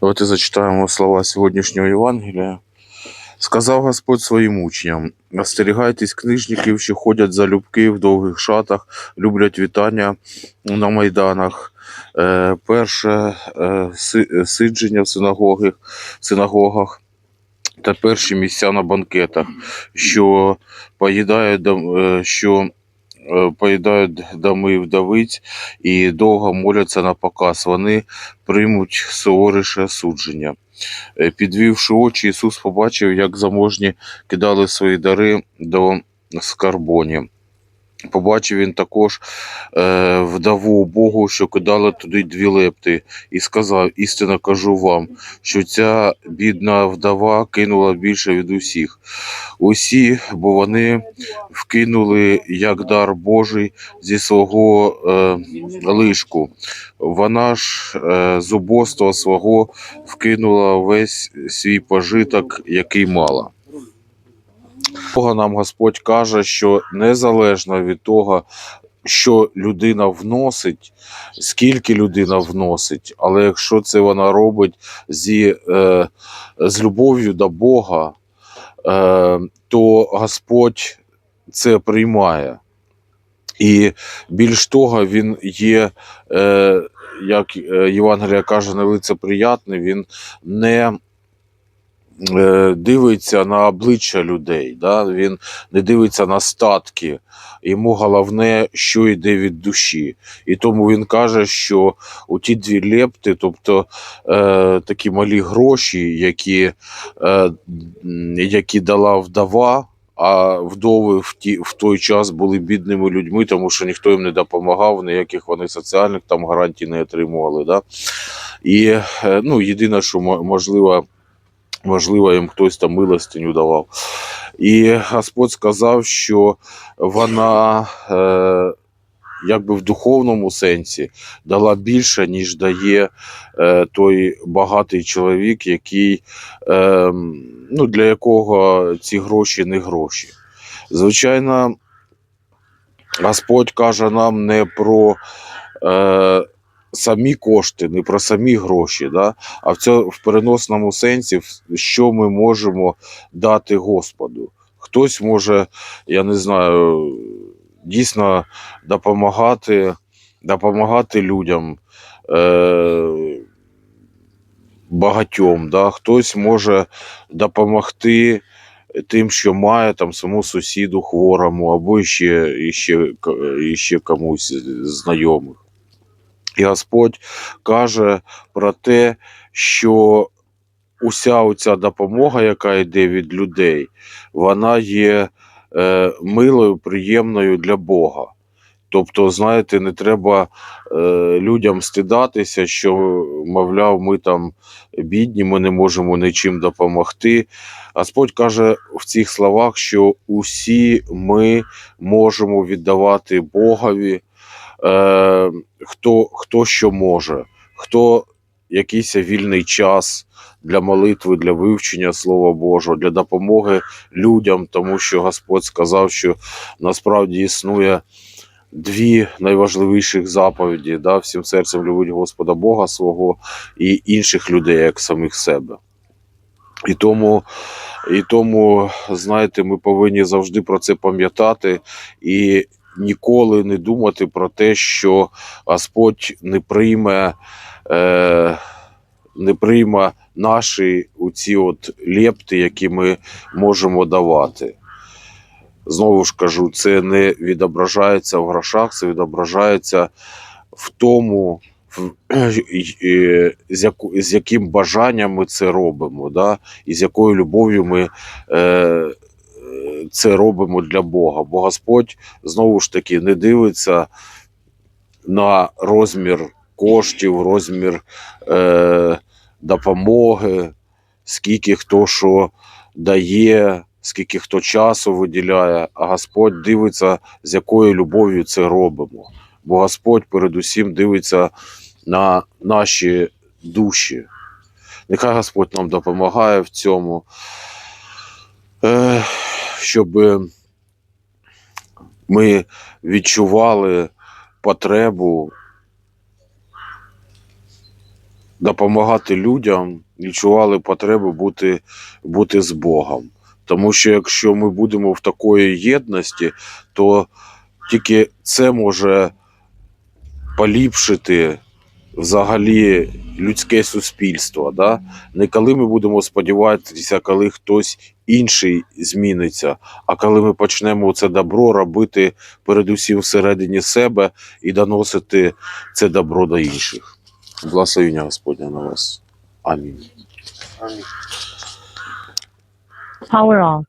Давайте зачитаємо слова сьогоднішнього Євангелія. Сказав Господь своїм учням: остерігайтесь книжників, що ходять за любки в довгих шатах, люблять вітання на майданах. Е, перше е, си- сидження в синагогах, синагогах та перші місця на банкетах, що поїдають, е, що поїдають дами вдовиць і довго моляться на показ. Вони приймуть суворіше судження. Е, Підвівши очі, Ісус побачив, як заможні кидали свої дари до скарбоні. Побачив він також е, вдову Богу, що кидала туди дві лепти, і сказав: істинно кажу вам, що ця бідна вдова кинула більше від усіх. Усі, бо вони вкинули як дар Божий зі свого е, лишку. Вона ж е, з убоства свого вкинула весь свій пожиток, який мала. Бога нам Господь каже, що незалежно від того, що людина вносить, скільки людина вносить, але якщо це вона робить зі, е, з любов'ю до Бога, е, то Господь це приймає. І більш того, він є, е, як е, Євангелія каже, нелицеприятний, він не дивиться на обличчя людей, да? він не дивиться на статки. Йому головне, що йде від душі. І тому він каже, що у ті дві лепти, тобто е, такі малі гроші, які, е, які дала вдова. А вдови в, ті, в той час були бідними людьми, тому що ніхто їм не допомагав, ніяких вони соціальних там гарантій не отримували. Да? І е, ну, єдине, що мо- можливо, можливо, їм хтось там милостиню давав. І Господь сказав, що вона е, якби в духовному сенсі дала більше, ніж дає е, той багатий чоловік, який, е, ну, для якого ці гроші не гроші. Звичайно, Господь каже нам не про е, самі кошти, не про самі гроші, да? а в, цьому, в переносному сенсі, що ми можемо дати Господу. Хтось може, я не знаю, дійсно допомагати, допомагати людям. Е, Багатьом, да? хтось може допомогти тим, що має там самому сусіду хворому, або ще, ще, ще комусь знайомих. І Господь каже про те, що уся оця допомога, яка йде від людей, вона є е, милою, приємною для Бога. Тобто, знаєте, не треба е, людям стидатися, що, мовляв, ми там бідні, ми не можемо нічим допомогти. Господь каже в цих словах, що усі ми можемо віддавати Богові, е, хто, хто що може, хто якийсь вільний час для молитви, для вивчення Слова Божого, для допомоги людям, тому що Господь сказав, що насправді існує дві найважливіших заповіді: да, всім серцем любить Господа Бога свого і інших людей, як самих себе. І тому, і тому, знаєте, ми повинні завжди про це пам'ятати і ніколи не думати про те, що Господь не прийме, е, не прийме наші оці от лепти, які ми можемо давати. Знову ж кажу, це не відображається в грошах, це відображається в тому, з, яким бажанням ми це робимо, да? і з якою любов'ю ми е, це робимо для Бога. Бо Господь знову ж таки не дивиться на розмір коштів, розмір е, допомоги, скільки хто що дає, скільки хто часу виділяє, а Господь дивиться, з якою любов'ю це робимо. Бо Господь передусім дивиться на наші душі. Нехай Господь нам допомагає в цьому, щоб ми відчували потребу допомагати людям, відчували потребу бути, бути з Богом. Тому що якщо ми будемо в такої єдності, то тільки це може поліпшити взагалі людське суспільство. Да? Не коли ми будемо сподіватися, коли хтось інший зміниться, а коли ми почнемо це добро робити передусім всередині себе і доносити це добро до інших. Благословення Господня на вас. Амінь. Off.